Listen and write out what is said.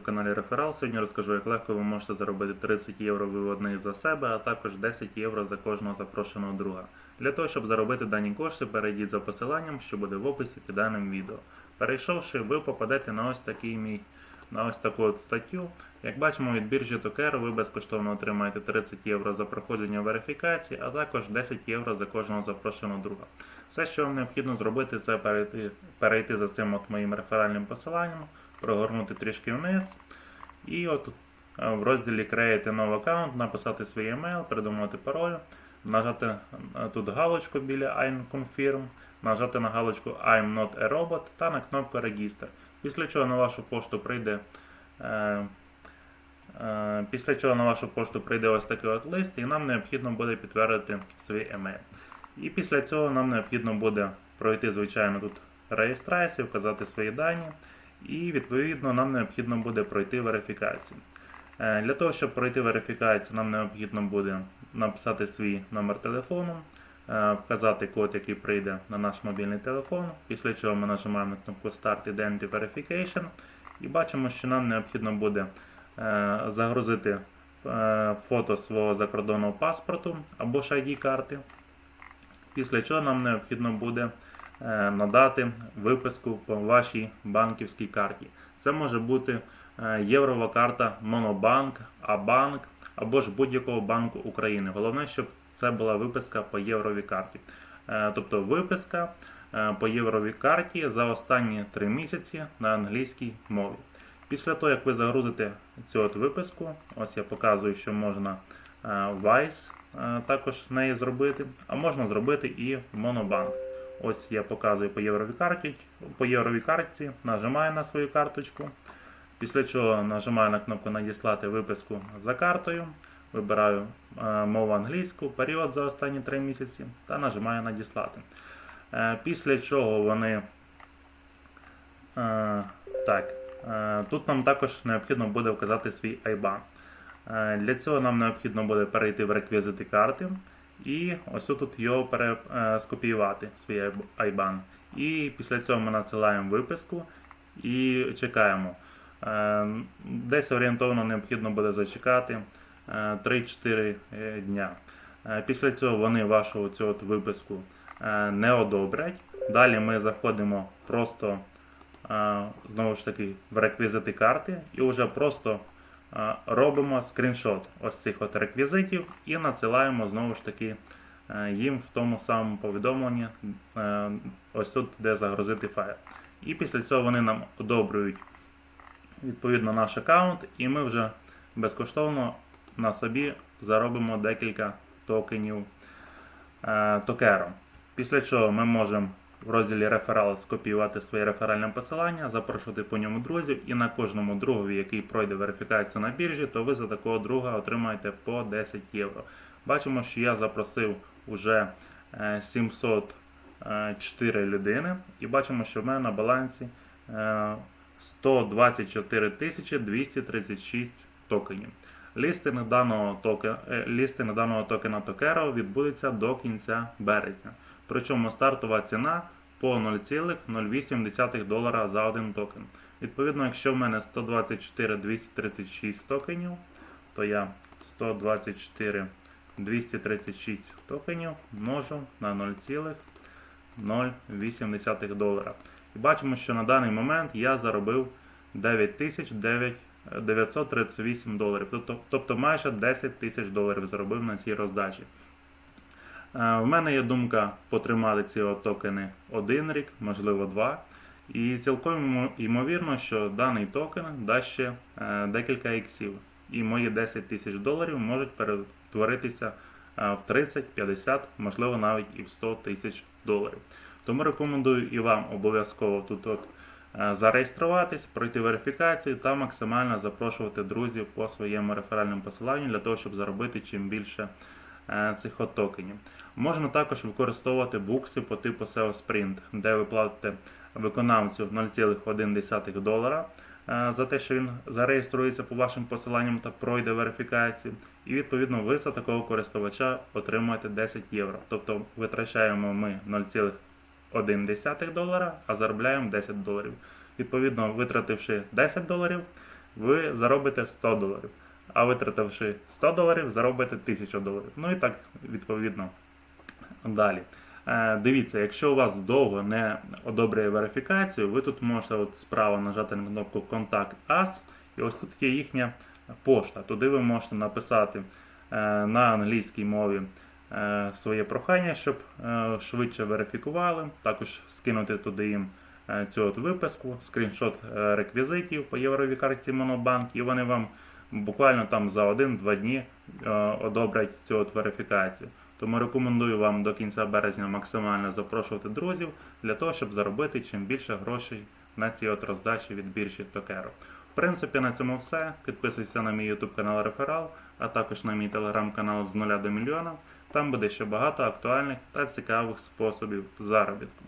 YouTube каналі Реферал. Сьогодні розкажу, як легко ви можете заробити 30 євро виводних за себе, а також 10 євро за кожного запрошеного друга. Для того, щоб заробити дані кошти, перейдіть за посиланням, що буде в описі під даним відео. Перейшовши, ви попадете на ось такий мій на ось таку от статтю. Як бачимо, від біржі Токер ви безкоштовно отримаєте 30 євро за проходження верифікації, а також 10 євро за кожного запрошеного друга. Все, що вам необхідно зробити, це перейти, перейти за цим от моїм реферальним посиланням, прогорнути трішки вниз. І от е, в розділі Create a аккаунт, написати свій емейл, придумати пароль, нажати е, тут галочку біля I'm Confirm, нажати на галочку I'm not a robot та на кнопку Register. Після чого на вашу пошту прийде. Е, е, Після чого на вашу пошту прийде ось такий от лист, і нам необхідно буде підтвердити свій емейл. І після цього нам необхідно буде пройти, звичайно, тут реєстрацію, вказати свої дані, і відповідно нам необхідно буде пройти верифікацію. Е, Для того, щоб пройти верифікацію, нам необхідно буде написати свій номер телефону, е, вказати код, який прийде на наш мобільний телефон, після чого ми нажимаємо на кнопку Start Identity Verification і бачимо, що нам необхідно буде е, загрузити фото свого закордонного паспорту або ж ID-карти. Після чого нам необхідно буде надати виписку по вашій банківській карті. Це може бути е, єврова карта Монобанк, Абанк або ж будь-якого банку України. Головне, щоб це була виписка по євровій карті. Е, Тобто виписка е, по євровій карті за останні 3 місяці на англійській мові. Після того, як ви загрузите цю от виписку, ось я показую, що можна е, Vice е, також неї зробити, а можна зробити і Monobank. Ось я показую по євровій карті, по євровій картці, нажимаю на свою карточку. Після чого нажимаю на кнопку Надіслати виписку за картою, вибираю е, мову англійську, період за останні 3 місяці та нажимаю Надіслати. Е, Після чого вони. е, Так, тут нам також необхідно буде вказати свій IBAN. Для цього нам необхідно буде перейти в реквізити карти і ось тут його пере, е, скопіювати, свій IBAN. І після цього ми надсилаємо виписку і чекаємо. Е, Десь орієнтовно необхідно буде зачекати е, 3-4 е, дня. Е, Після цього вони вашу цю от виписку не одобрять. Далі ми заходимо просто знову ж таки в реквізити карти і вже просто робимо скріншот ось цих от реквізитів і надсилаємо знову ж таки е, їм в тому самому повідомленні, е, ось тут, де загрузити файл. І після цього вони нам одобрюють відповідно наш аккаунт, і ми вже безкоштовно на собі заробимо декілька токенів е, токером. Після чого ми можемо в розділі реферал скопіювати своє реферальне посилання, запрошувати по ньому друзів, і на кожному другові, який пройде верифікацію на біржі, то ви за такого друга отримаєте по 10 євро. Бачимо, що я запросив уже е, 704 людини, і бачимо, що в мене на балансі е, 124 236 токенів. Лістинг даного токена, лістинг даного токена Tokero відбудеться до кінця березня. Причому стартова ціна по 0,08 долара за один токен. Відповідно, якщо в мене 124 236 токенів, то я 124 236 токенів множу на 0,08 долара. І бачимо, що на даний момент я заробив 9938 доларів. Тобто, майже 10 тисяч доларів заробив на цій роздачі. Е, В мене є думка потримати ці токени один рік, можливо два. І цілком ймовірно, що даний токен дасть ще е, декілька іксів. І мої 10 тисяч доларів можуть перетворитися е, в 30, 50, можливо навіть і в 100 тисяч доларів. Тому рекомендую і вам обов'язково тут от зареєструватись, пройти верифікацію та максимально запрошувати друзів по своєму реферальному посиланню для того, щоб заробити чим більше цих от токенів. Можна також використовувати букси по типу SEO Sprint, де ви платите виконавцю 0,1 долара е, за те, що він зареєструється по вашим посиланням та пройде верифікацію. І відповідно ви за такого користувача отримуєте 10 євро. Тобто витрачаємо ми 0,1 долара, а заробляємо 10 доларів. Відповідно, витративши 10 доларів, ви заробите 100 доларів. А витративши 100 доларів, заробите 1000 доларів. Ну і так відповідно далі. Е, Дивіться, якщо у вас довго не одобрює верифікацію, ви тут можете от справа нажати на кнопку Contact Us, і ось тут є їхня пошта. Туди ви можете написати е, на англійській мові е, своє прохання, щоб швидше верифікували. Також скинути туди їм цю от виписку, скріншот реквізитів по євровій карті Монобанк, і вони вам буквально там за 1-2 дні е, одобрять цю верифікацію. Тому рекомендую вам до кінця березня максимально запрошувати друзів для того, щоб заробити чим більше грошей на ці от роздачі від біржі Токеро. В принципі, на цьому все. Підписуйся на мій YouTube канал Реферал, а також на мій телеграм-канал з нуля до мільйона. Там буде ще багато актуальних та цікавих способів заробітку.